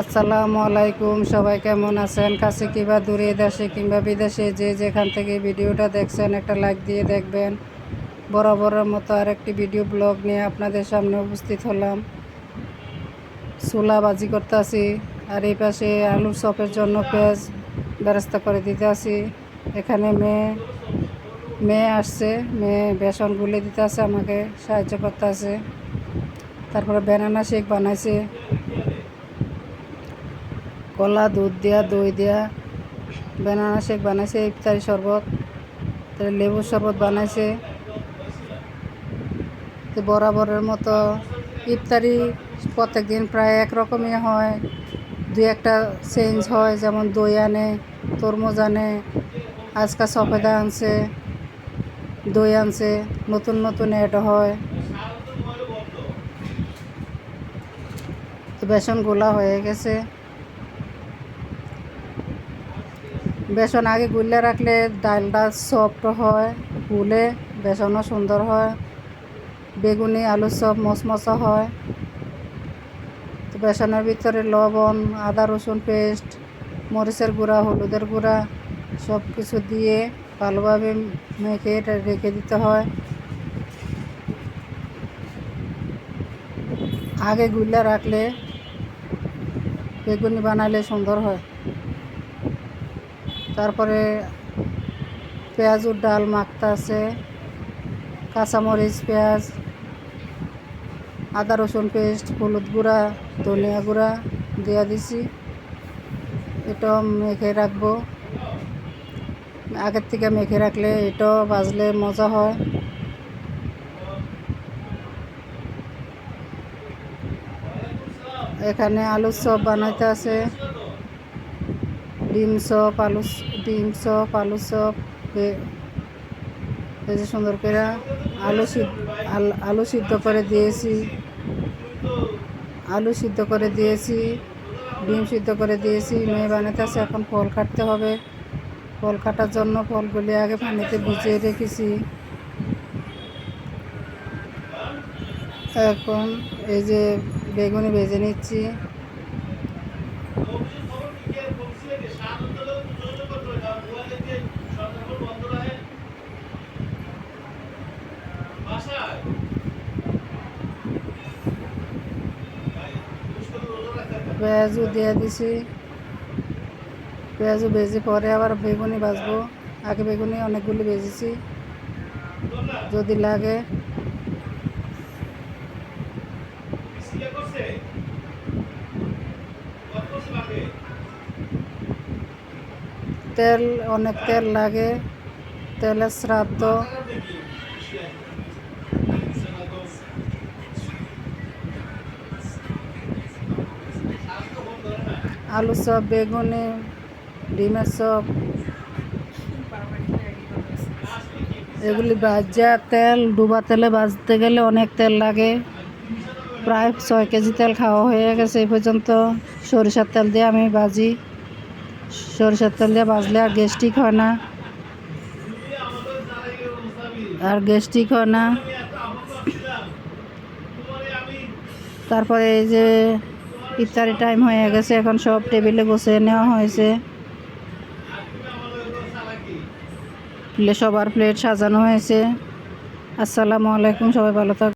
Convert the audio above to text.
আসসালামু আলাইকুম, সবাই কেমন আছেন? কাছে কিংবা দূরে দেশে কিংবা বিদেশে যে যেখান থেকে ভিডিওটা দেখছেন, একটা লাইক দিয়ে দেখবেন। বরাবরের মতো আরেকটি ভিডিও ব্লগ নিয়ে আপনাদের সামনে উপস্থিত হলাম। চুলা বাজি করতে আসি আর এই পাশে আলুর চপের জন্য পেঁয়াজ ব্যবস্থা করে দিতে আসি এখানে মেয়ে মেয়ে আসছে, মেয়ে বেসন গুলে দিতে আছে আমাকে সাহায্য করতে আছে তারপরে ব্যানানা শেক বানাইছে। কলা, দুধ দেওয়া দই দেওয়া ব্যানানা শেক বানাইছে, ইফতারি শরবত লেবুর শরবত বানাইছে। বরাবরের মতো ইফতারি প্রত্যেক দিন প্রায় একরকমই হয়। দু একটা চেঞ্জ হয়, যেমন দই আনে, তরমুজ আনে, আজকা সফেদা আনছে, দই আনছে, নতুন নতুন অ্যাড হয়। তো বেসন গোলা হয়ে গেছে। বেসন আগে গুললে রাখলে ডালটা সফট হয় ফুলে বেসনও সুন্দর হয়, বেগুনি, আলু সব মশমশা হয়। তো বেসনের ভিতরে লবণ, আদা, রসুন পেস্ট মরিচের গুঁড়া, হলুদের গুঁড়া সব কিছু দিয়ে ভালোভাবে মেখে এটা রেখে দিতে হয়। আগে গুল্লা রাখলে বেগুনি বানালে সুন্দর হয়। তারপরে পেঁয়াজুর ডাল মাখতে আছে, কাঁচামরিচ, পেঁয়াজ, আদা রসুন পেস্ট, হলুদ গুঁড়া, ধনিয়া গুঁড়া দেওয়া দিছি। এটাও মেখে রাখব। আগের থেকে মেখে রাখলে এটাও বাজলে মজা হয়। এখানে আলুর চপ বানাইতে আছে। ডিম চপ আলু ডিম চপ আলু চপ এই যে সুন্দর করে আলু সিদ্ধ আলু সিদ্ধ করে দিয়েছি। আলু সিদ্ধ করে দিয়েছি, ডিম সিদ্ধ করে দিয়েছি। মেয়ে বানাতে আছে, এখন ফল কাটতে হবে। ফল কাটার জন্য ফলগুলি আগে পানিতে ভিজিয়ে রেখেছি। এখন এই যে বেগুনি ভেজে নিচ্ছি। পেঁয়াজও দিয়ে দিছি। পেঁয়াজও ভেজে পরে আবার বেগুনি ভাজবো। আগে বেগুনি অনেকগুলি ভেজেছি। যদি লাগে। তেল, অনেক তেল লাগে। তেলের শ্রাদ্ধ আলু চপ বেগুনি, ডিমের চপ এগুলি ভাজা তেল, ডুবা তেলে ভাজতে গেলে অনেক তেল লাগে। প্রায় ছয় কেজি তেল খাওয়া হয়ে গেছে এই পর্যন্ত। সরিষার তেল দিয়ে আমি ভাজি। সরিষার তেল দিয়ে ভাজলে আর গ্যাস্ট্রিক হয় না। আর গ্যাস্ট্রিক হয় না। তারপরে এই যে ইফতারি টাইম হয়ে গেছে, এখন সব টেবিলে বসে নেওয়া হয়েছে। সবার প্লেট সাজানো হয়েছে। আসসালামু আলাইকুম, সবাই ভালো থাক